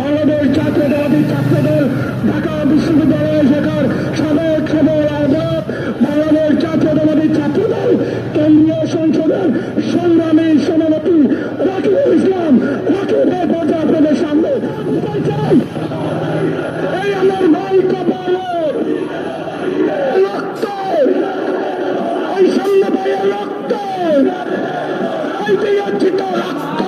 বাংলাদেশ জাতীয়তাবাদী ছাত্রদল, ঢাকা বিশ্ববিদ্যালয় শাখার সাবেক সদর আহ্বায়ক, বাংলাদেশ জাতীয়তাবাদী ছাত্রদল, কেন্দ্রীয় সংসদের সংগ্রামী সভাপতি রাকিবুল ইসলাম। রাকিব পর্যায়ে আপনাদের সামনে। এই আমার ভাই কপালের রক্ত। এই সামনে ভাইয়ের রক্ত। এই বিরোচিত রক্ত।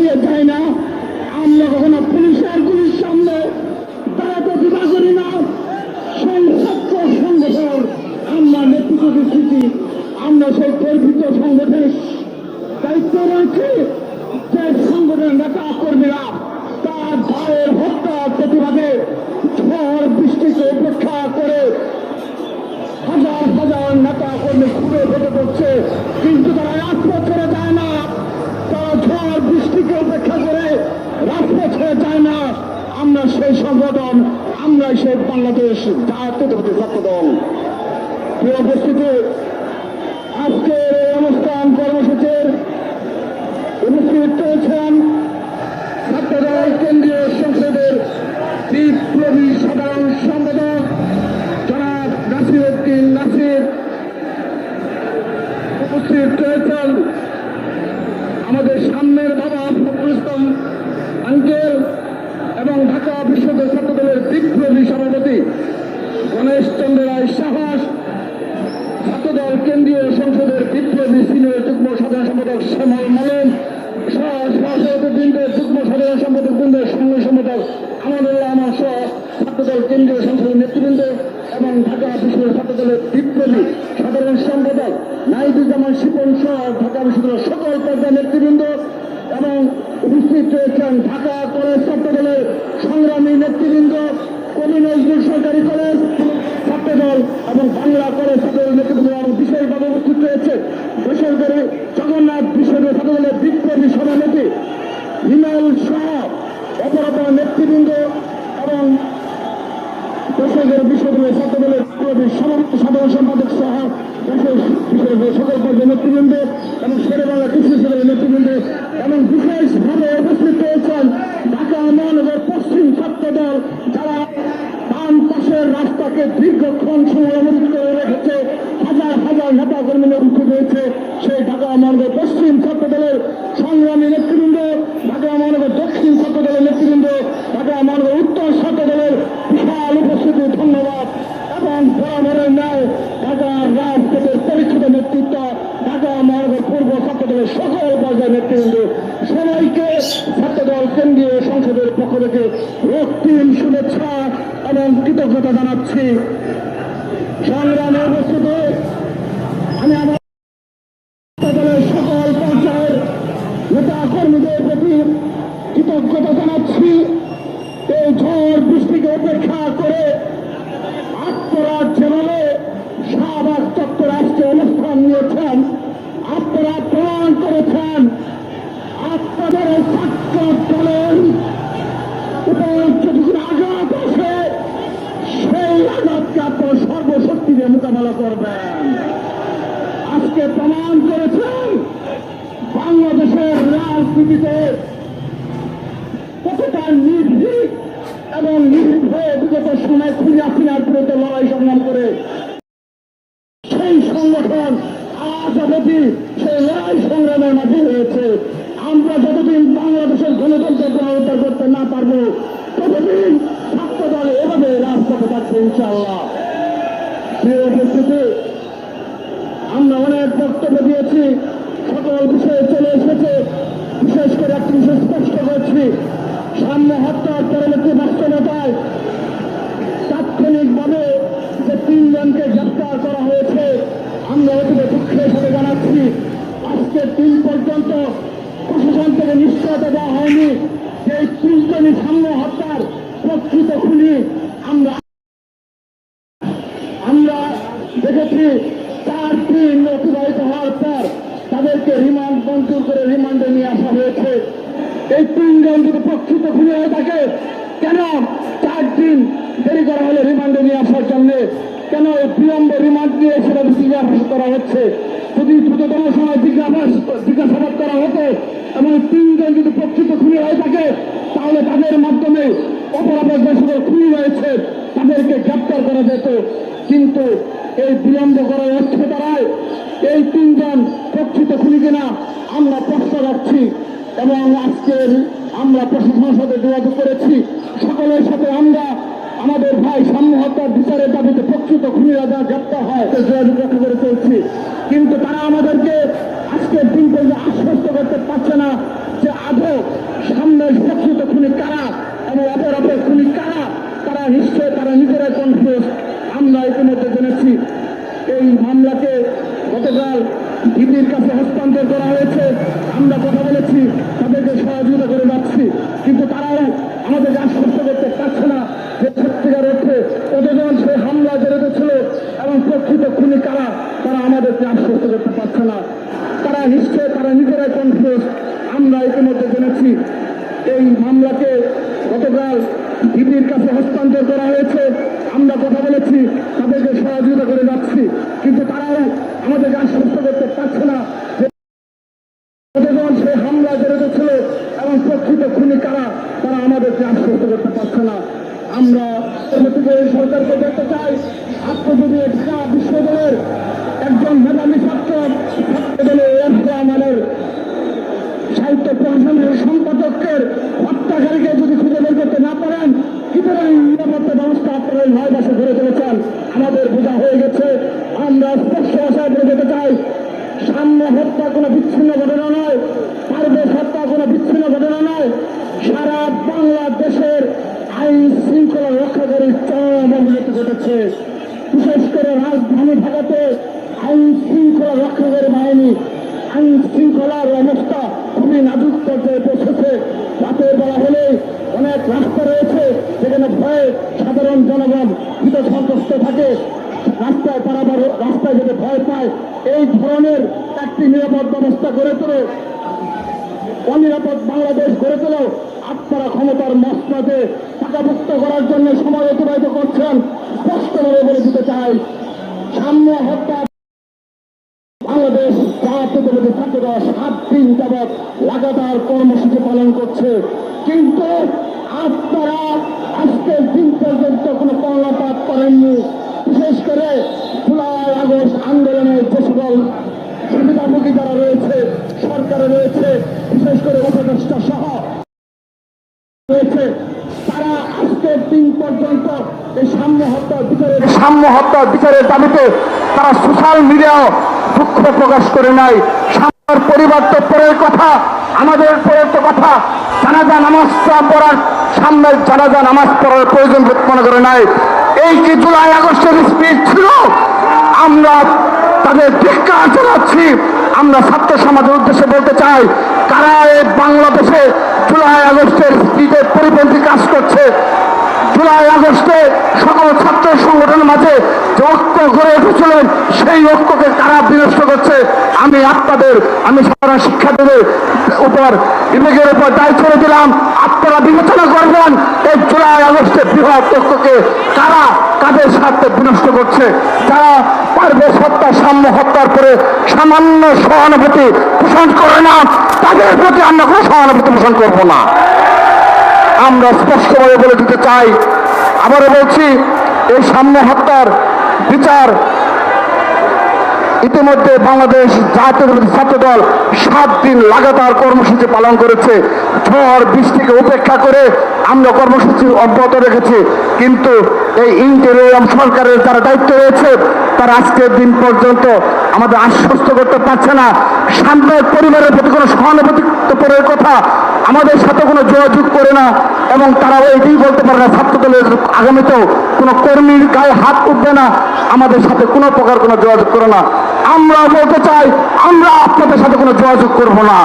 পালিয়ে যাই না। আমরা কখনো পুলিশের গুলির সামনে দাঁড়াতে দিবা করি না। সেই ছাত্র সংগঠন, আমরা নেতৃত্ব দিচ্ছি আমরা সেই গর্বিত সংগঠনের দায়িত্ব রয়েছে। যে সংগঠনের নেতা কর্মীরা তার ভাইয়ের হত্যা প্রতিবাদে ঝড় বৃষ্টিকে উপেক্ষা করে হাজার হাজার নেতা কর্মী ঘুরে ফেটে পড়ছে কিন্তু তারা রাজপথ ছেড়ে যায় না তারা ঝড় বৃষ্টিকে উপেক্ষা করে রাজপথ ছেড়ে যায় না আমরা সংগঠন আমরা সেই বাংলাদেশ জাতীয়তাবাদী ছাত্র দল উপস্থিতি, আজকের এই অনুষ্ঠান কর্মসূচির উপস্থিত রয়েছেন ছাত্রদল কেন্দ্রীয় সংসদের বিপ্লবী সাধারণ সম্পাদক জনাব নাসির উদ্দিন নাসির। উপস্থিত রয়েছেন আমাদের সামনের বাবা ফখরুল ইসলাম আঙ্কেল এবং ঢাকা বিশ্ববিদ্যালয় ছাত্রদলের বিপ্লবী সভাপতি গণেশ চন্দ্র রায় সাহস ছাত্রদল কেন্দ্রীয় সংসদের বিপ্লবী সিনিয়র যুগ্ম সাধারণ সম্পাদক শ্যামল মলন যুগ্ম সাধারণ সম্পাদক বৃন্দের সঙ্গে সম্পাদক, আমাদুল্লাহ আমার সহ ছাত্রদল, কেন্দ্রীয় সংসদের নেতৃবৃন্দ এবং ঢাকা বিশ্ববিদ্যালয় ছাত্রদলের বিপ্লবী সাধারণ সম্পাদক নাইদুজ্জামান শিপন সহ ঢাকা বিশ্ববিদ্যালয়ের সকল পর্যায়ের নেতৃবৃন্দ এবং উপস্থিত রয়েছেন ঢাকা কলেজ ছাত্রদলের সংগ্রামী নেতৃবৃন্দ, কবি নজরুল সরকারি কলেজ ছাত্রদল এবং বাংলা কলেজ ছাত্রদল নেতৃবৃন্দ এবং বিশেষভাবে উপস্থিত রয়েছে বেসরকারি জগন্নাথ বিশ্ববিদ্যালয় ছাত্রদলের বিপ্লবী সভাপতি হিমাল সহ অপর অপর নেতৃবৃন্দ এবং বেসরকারি বিশ্ববিদ্যালয় ছাত্রদলের বিপ্লবী সভাপতি সাধারণ সম্পাদক সহ দেশের বিশেষ সকল পর্যায়ের নেতৃবৃন্দ এবং শেরে বাংলা কৃষি সেলের নেতৃবৃন্দ এবং বিশেষভাবে উপস্থিত রয়েছেন ঢাকা মহানগর পশ্চিম ছাত্রদল যারা বাম পাশের রাস্তাকে দীর্ঘক্ষণ সময় অবরোধ করে রেখেছে, হাজার হাজার নেতা কর্মীরা উপস্থিত রয়েছে সেই ঢাকা মহানগর পশ্চিম ছাত্রদলের সংগ্রামী নেতৃবৃন্দ, ঢাকা মহানগর দক্ষিণ ছাত্রদলের নেতৃবৃন্দ, ঢাকা মহানগর উত্তর ছাত্রদলের বিশাল উপস্থিতি, ধন্যবাদ। এবং বরাবরের ন্যায় ঢাকা রাজপথের পরিচিত নেতৃত্ব, ঢাকা মহানগর পূর্ব ছাত্রদলের সকল পর্যায়ের নেতৃবৃন্দ, সবাইকে ছাত্রদল কেন্দ্রীয় সংসদের পক্ষ থেকে রক্তিম শুভেচ্ছা এবং কৃতজ্ঞতা জানাচ্ছি। সংগ্রামে আমি আমার সকল পর্যায়ের নেতা কর্মীদের প্রতি কৃতজ্ঞতা জানাচ্ছি। এই ঝড় বৃষ্টিকে উপেক্ষা করে আপনারা যেভাবে শাহবাগ চত্বর আজকে অনুষ্ঠান নিয়েছেন আপনারা প্রমাণ করেছেন আপনাদের এই ছাত্র দলের উপর যদি কোনো আঘাত আসে সেই আঘাতকে আপনারা সর্বশক্তি দিয়ে মোকাবেলা করবেন আজকে প্রমাণ করেছেন বাংলাদেশের রাজনীতিতে কতটা নির্ভীক এবং নির্ভয়ে বিগত সময় খুঁজে আসিনার বিরুদ্ধে লড়াই সংগ্রাম করে, সেই সংগঠন আজ অবধি সেই লড়াই সংগ্রামের মাঝে রয়েছে। আমরা যতদিন বাংলাদেশের গণতন্ত্র পুনরুদ্ধার করতে না পারব, ততদিন ছাত্র দল এভাবে রাজপথে থাকবে ইনশাল্লাহ প্রিয় উপস্থিতি, আমরা অনেক বক্তব্য দিয়েছি, সকল বিষয়ে চলে এসেছে। বিশেষ করে একটি বিষয় স্পষ্ট করছি সামনে হত্যার পরবর্তী বাস্তবতায় তাৎক্ষণিকভাবে যে তিনজনকে গ্রেপ্তার করা হয়েছে, আমরা অতীব দুঃখের সাথে জানাচ্ছি। আজকে তিন পর্যন্ত প্রশাসন থেকে নিশ্চয়তা দেওয়া হয়নি যে এই তিনজনই সামনে হত্যার প্রকৃত খুনি আমরা আমরা দেখেছি চার দিন অতিবাহিত হওয়ার পর তাদেরকে রিমান্ড মঞ্জুর করে রিমান্ডে নিয়ে আসা হয়েছে এই তিনজন যদি প্রকৃত খুলে হয়ে থাকে, কেন চার দিন দেরি করা হলো রিমান্ডে নিয়ে আসার জন্য? কেন এই বিলম্ব রিমান্ড নিয়ে সেটা জিজ্ঞাসা করা হচ্ছে? যদি দ্রুততম সময় জিজ্ঞাসা জিজ্ঞাসাবাদ করা হতো এবং এই তিনজন যদি প্রকৃত খুলে হয়ে থাকে, তাহলে তাদের মাধ্যমে অপরাধের যে সকল খুনি রয়েছে, তাদেরকে গ্রেপ্তার করা যেত। কিন্তু এই বিলম্ব করার অর্থ দ্বারায় এই তিনজন প্রকৃত খুনি কিনা আমরা প্রশ্ন রাখছি এবং আজকের আমরা প্রশাসনের সাথে যোগাযোগ করেছি। সকলের সাথে আমরা আমাদের ভাই সাম্য হত্যার বিচারের দাবিতে প্রকৃত খুনিরা যা গ্রেপ্তার হয়। যোগাযোগ রক্ষা করে চলছি। কিন্তু তারা আমাদেরকে আজকের দিন পর্যন্ত আশ্বস্ত করতে পারছে না যে আদৌ সামনের প্রকৃত খুনি কারা এবং অপর অপর খুনি কারা, তারা নিশ্চয় তারা নিজেরাই কনফিউজ আমরা ইতিমধ্যে জেনেছি এই মামলাকে গতকাল ডিবির কাছে হস্তান্তর করা হয়েছে। আমরা কথা বলেছি, তাদেরকে সহযোগিতা করে যাচ্ছি। কিন্তু তারাও আমাদেরকে আশ্বস্ত করতে পারছে না যে সত্যিকার অর্থে যখন সেই হামলা জড়িত ছিল এবং প্রকৃত খুনি কারা তারা আমাদেরকে আশ্বস্ত করতে পারছে না। তারা নিশ্চয়, তারা নিজেরাই কনফিউজ আমরা ইতিমধ্যে জেনেছি, এই মামলাকে গতকাল ডিবির কাছে হস্তান্তর করা হয়েছে। আমরা কথা বলেছি, তাদেরকে সহযোগিতা করে যাচ্ছি। কিন্তু তারাও আমাদেরকে আশ্বস্ত করতে পারছে না হামলা এবং কারা, তারা আমাদেরকে না। আমরা পরবর্তীতে সরকারকে দেখতে চাই বিশ্ববিদ্যালয়ের একজন মেধাবী ছাত্র ছাত্র দলের রহমানের সাহিত্য প্রশাসনের সম্পাদকের হত্যাকারীকে যদি খুঁজে বের করতে না পারেন কি ধরনের নিরাপত্তা ব্যবস্থা আপনারা নয় মাসে ধরে চলেছেন। আমাদের বোঝা হয়ে গেছে, আমরা স্পষ্ট ভাষায় বলে যেতে চাই, সামনে হত্যা কোনো বিচ্ছিন্ন ঘটনা নয় পারবেশ হত্যা কোনো বিচ্ছিন্ন ঘটনা নয়, সারা বাংলাদেশের আইন শৃঙ্খলা রক্ষাকারী চরম অবনতি ঘটেছে। বিশেষ করে রাজধানী ঢাকাতে আইন শৃঙ্খলা রক্ষাকারী বাহিনী, আইন শৃঙ্খলার অবস্থা খুবই নাজুক পর্যায়ে পৌঁছেছে রাতের বলা হলে অনেক রাস্তা রয়েছে সেখানে ভয়ে সাধারণ জনগণ ভীত সন্তুষ্ট থাকে। রাস্তায় পারাবার রাস্তায় যেতে ভয় পায়, এই ধরনের একটি নিরাপদ ব্যবস্থা গড়ে তোলে। অনিরাপদ বাংলাদেশ গড়ে তোলেও আপনারা ক্ষমতার মসনাদে টাকাভুক্ত করার জন্য সময় অতিবাহিত করছেন। স্পষ্টভাবে বলে দিতে চাই, সামনে হত্যা বাংলাদেশ জাতীয়তাবাদী ছাত্ররা সাত দিন যাবৎ লাগাতার কর্মসূচি পালন করছে। কিন্তু আপনারা আজকের দিন পর্যন্ত কোনো কর্ণপাত করেননি। বিশেষ করে জুলাই, আগস্ট আন্দোলনের যে সকল সুবিধাভোগী যারা রয়েছে, সরকারে রয়েছে, বিশেষ করে উপদেষ্টা সহ রয়েছে, তারা আজকের দিন পর্যন্ত এই সাম্য হত্যার বিচারের সাম্য হত্যার বিচারের দাবিতে তারা সোশ্যাল মিডিয়াও দুঃখ প্রকাশ করে নাই। সাম্যর পরিবার তো পরের কথা, আমাদের পরের তো কথা। জানাজা নামাজটা পড়ার সামনের জানাজা, নামাজ পড়ার প্রয়োজন বোধ মনে করে নাই। এই কি জুলাই, আগস্টের স্পিড ছিল, আমরা তাদের ধিক্কার জানাচ্ছি। আমরা ছাত্র সমাজের উদ্দেশ্যে বলতে চাই, কারা এই বাংলাদেশে জুলাই, আগস্টের স্পিডের পরিপন্থী কাজ করছে? জুলাই আগস্টে সকল ছাত্র সংগঠনের মাঝে যে ঐক্য গড়ে উঠেছিলেন, সেই ঐক্যকে কারা বিনষ্ট করছে? আমি আপনাদের, আমি সাধারণ শিক্ষার্থীদের উপর বিবেকের উপর দায় ছেড়ে দিলাম। আপনারা বিবেচনা করবেন, এই জুলাই আগস্টের বৃহৎ ঐক্যকে কারা কাদের স্বার্থে বিনষ্ট করছে? যারা পারবে হত্যা সাম্য হত্যার পরে সামান্য সহানুভূতি পোষণ করে না, তাদের প্রতি আমরা কোনো সহানুভূতি পোষণ করব না। আমরা স্পষ্টভাবে বলে দিতে চাই। আবারও বলছি, এই সাম্য হত্যার বিচার ইতিমধ্যে বাংলাদেশ জাতীয়তাবাদী ছাত্র দল সাত দিন লাগাতার কর্মসূচি পালন করেছে। ঝড়, বৃষ্টিকে উপেক্ষা করে আমরা কর্মসূচি অব্যাহত রেখেছি। কিন্তু এই ইন্টেরিয়াম সরকারের যারা দায়িত্ব রয়েছে, তারা আজকের দিন পর্যন্ত আমাদের আশ্বস্ত করতে পারছে না। সামনের পরিবারের প্রতি কোনো সহানুভূতিপরের কথা আমাদের সাথে কোনো যোগাযোগ করে না এবং তারা এটাই বলতে পারে না ছাত্র দলের আগামীতেও কোনো কর্মীর গায়ে হাত উঠবে না, আমাদের সাথে কোনো প্রকার কোনো যোগাযোগ করে না। আমরা বলতে চাই, আমরা আপনাদের সাথে কোনো যোগাযোগ করব না।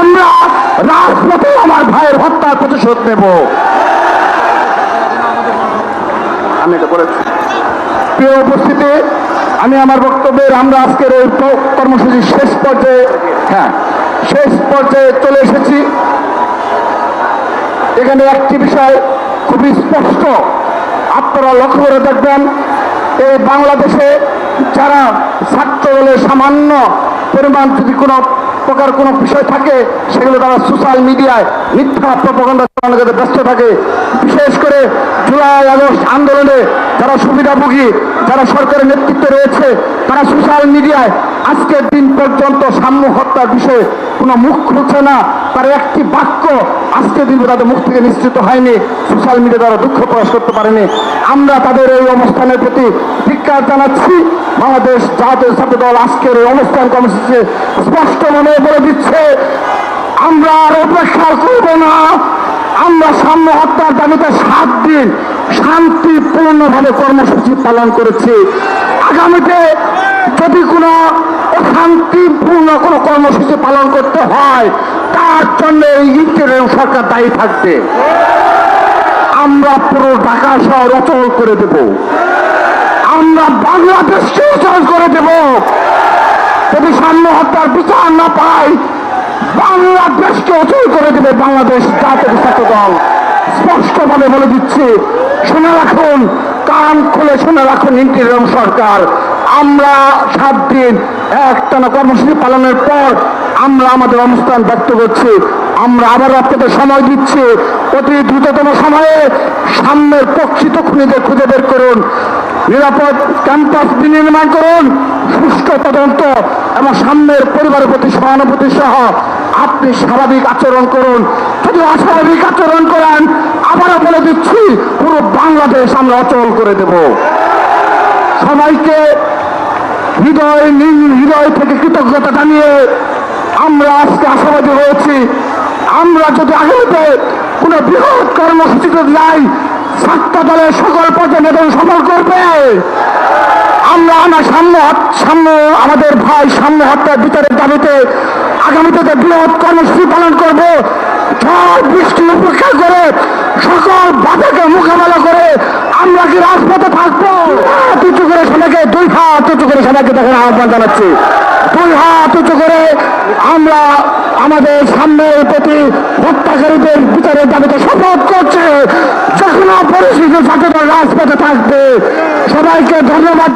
আমরা রাজপথে আমার ভাইয়ের হত্যার প্রতিশোধ নেব। আমি এটা বলেছি। প্রিয় উপস্থিতি, আমি আমার বক্তব্যের আমরা আজকের এই কর্মসূচির শেষ পর্যায়ে হ্যাঁ শেষ পর্যায়ে চলে এসেছি। এখানে একটি বিষয় খুবই স্পষ্ট। আপনারা লক্ষ্য করে দেখবেন, এই বাংলাদেশে যারা ছাত্র দলের সামান্য পরিমাণ যদি কোনো প্রকার কোনো বিষয় থাকে, সেগুলো তারা সোশ্যাল মিডিয়ায় মিথ্যা প্রপাগণ্ডা চালানোর ব্যস্ত থাকে। বিশেষ করে জুলাই, আগস্ট আন্দোলনে যারা সুবিধাভোগী, যারা সরকারের নেতৃত্বে রয়েছে, তারা সোশ্যাল মিডিয়ায় আজকের দিন পর্যন্ত সাম্য হত্যার বিষয়ে কোনো মুখ খুলছে না। তার একটি বাক্য আজকের দিন তাদের মুখ থেকে নিশ্চিত হয়নি। সোশ্যাল মিডিয়া তারা দুঃখ প্রকাশ করতে পারেনি। আমরা তাদের এই অবস্থানের প্রতি ধিক্কার জানাচ্ছি। বাংলাদেশ জাতীয় ছাত্র দল আজকের এই অনুষ্ঠান কর্মসূচি স্পষ্ট মনে বলে দিচ্ছে। আমরা আর অপেক্ষা করব না। আমরা সাম্য হত্যার দাবিতে সাত দিন শান্তিপূর্ণভাবে কর্মসূচি পালন করেছি। আগামীতে যদি কোনো অশান্তিপূর্ণ কোনো কর্মসূচি পালন করতে হয় জন্য এই ইন্টারিয়াম সরকার দায়ী থাকবে। আমরা পুরো ঢাকা শহর অচল করে দেব। আমরা বাংলাদেশকে অচল করে দেব। যদি সাম্য হত্যার বিচার না পাই, বাংলাদেশকে অচল করে দেবে বাংলাদেশ জাতীয় ছাত্র দল। স্পষ্টভাবে বলে দিচ্ছে, শুনে রাখুন, কান খুলে শুনে রাখুন ইন্টিরিয়াম সরকার। আমরা সাত দিন একটানা কর্মসূচি পালনের পর আমরা আমাদের অবস্থান ব্যক্ত করছি। আমরা আবার আপনাদের সময় দিচ্ছি। অতি দ্রুততম সময়ে সামনের প্রকৃত খুনিদের খুঁজে বের করুন। নিরাপদ ক্যাম্পাস বিনির্মাণ করুন। সুষ্ঠু তদন্ত এবং সামনের পরিবারের প্রতি সহানুভূতি সহ আপনি স্বাভাবিক আচরণ করুন। যদি অস্বাভাবিক আচরণ করেন, আবারও বলে দিচ্ছি, পুরো বাংলাদেশ আমরা অচল করে দেব। সবাইকে হৃদয় নি- হৃদয় থেকে কৃতজ্ঞতা জানিয়ে আমরা আজকে আশাবাদী হয়েছি। আমরা যদি আগামীতে কোনো বৃহৎ কর্মসূচিতে যাই ছাত্র দলের সকল প্রতিবেদন সফল করবে। আমরা আমার সামনে সামনে আমাদের ভাই সামনে হত্যার বিচারের দাবিতে আগামীতে যে বৃহৎ কর্মসূচি পালন করব, ঝড় বৃষ্টি উপেক্ষা করে সকল বাধাকে মোকাবেলা আমরা কি রাজপথে থাকব তুচু করে সবাইকে দুই হাত উঁচু করে সবাইকে দেখেন আহ্বান জানাচ্ছি। দুই হাত উঁচু করে আমরা আমাদের সামনের প্রতি হত্যাকারীদের বিচারের দাবিতে শপথ করছে। যখন পরিস্থিতি সচেতন রাজপথে থাকবে, সবাইকে ধন্যবাদ